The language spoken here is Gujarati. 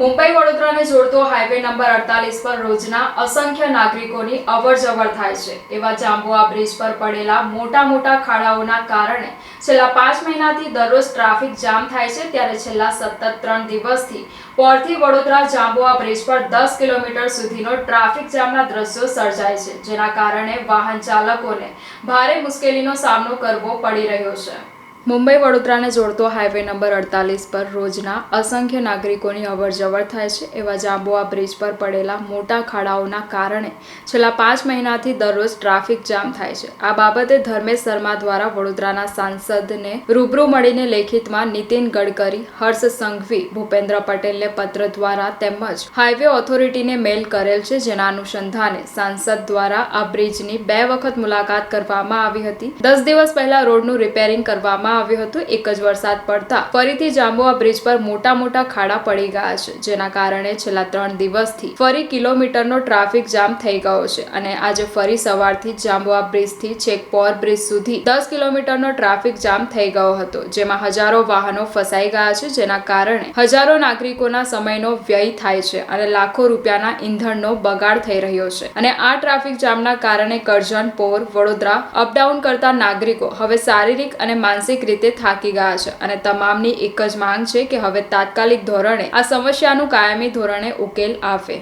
મુંબઈ વડોદરાને જોડતો હાઈવે નંબર અડતાલીસ પર રોજના અસંખ્ય નાગરિકોની અવર જવર થાય છે. એવા જાંબુઆ બ્રિજ પર પડેલા મોટા મોટા ખાડાઓના કારણે છેલ્લા પાંચ મહિનાથી દરરોજ ટ્રાફિક જામ થાય છે. ત્યારે છેલ્લા સતત ત્રણ દિવસથી પોરથી વડોદરા જાંબુઆ બ્રિજ પર દસ કિલોમીટર સુધીનો ટ્રાફિક જામના દ્રશ્યો સર્જાય છે, જેના કારણે વાહન ચાલકોને ભારે મુશ્કેલીનો સામનો કરવો પડી રહ્યો છે. મુંબઈ વડોદરાને જોડતો હાઈવે નંબર અડતાલીસ પર રોજના અસંખ્ય નાગરિકોની અવરજવર થાય છે. એવા જાંબુઆ બ્રિજ પર પડેલા મોટા ખાડાઓના કારણે છેલ્લા પાંચ મહિનાથી દરરોજ ટ્રાફિક જામ થાય છે. આ બાબતે ધર્મેશ શર્મા દ્વારા વડોદરાના સાંસદને રૂબરૂ મળીને લેખિતમાં નીતિન ગડકરી, હર્ષ સંઘવી, ભૂપેન્દ્ર પટેલને પત્ર દ્વારા તેમજ હાઈવે ઓથોરિટીને મેલ કરેલ છે, જેના અનુસંધાને સાંસદ દ્વારા આ બ્રિજની બે વખત મુલાકાત કરવામાં આવી હતી. દસ દિવસ પહેલા રોડનું રિપેરિંગ કરવામાં આવ્યું હતું. એક જ વરસાદ પડતા ફરીથી જાંબુઆ બ્રિજ પર મોટા મોટા ખાડા પડી ગયા છે, જેના કારણે છેલ્લા ત્રણ દિવસથી ફરી કિલોમીટરનો ટ્રાફિક જામ થઈ ગયો છે અને આજે ફરી સવારથી જાંબુઆ બ્રિજથી છેક પોર બ્રિજ સુધી દસ કિલોમીટરનો ટ્રાફિક જામ થઈ ગયો હતો, જેમાં હજારો વાહનો ફસાઈ ગયા છે, જેના કારણે હજારો નાગરિકોના સમયનો વ્યય થાય છે અને લાખો રૂપિયાના ઈંધણનો બગાડ થઈ રહ્યો છે. અને આ ટ્રાફિક જામના કારણે કરજણ, પોર, વડોદરા અપડાઉન કરતા નાગરિકો હવે શારીરિક અને માનસિક રીતે થાકી ગયા છે. અને તમામની એક જ માંગ છે કે હવે તાત્કાલિક ધોરણે આ સમસ્યાનું કાયમી ધોરણે ઉકેલ આવે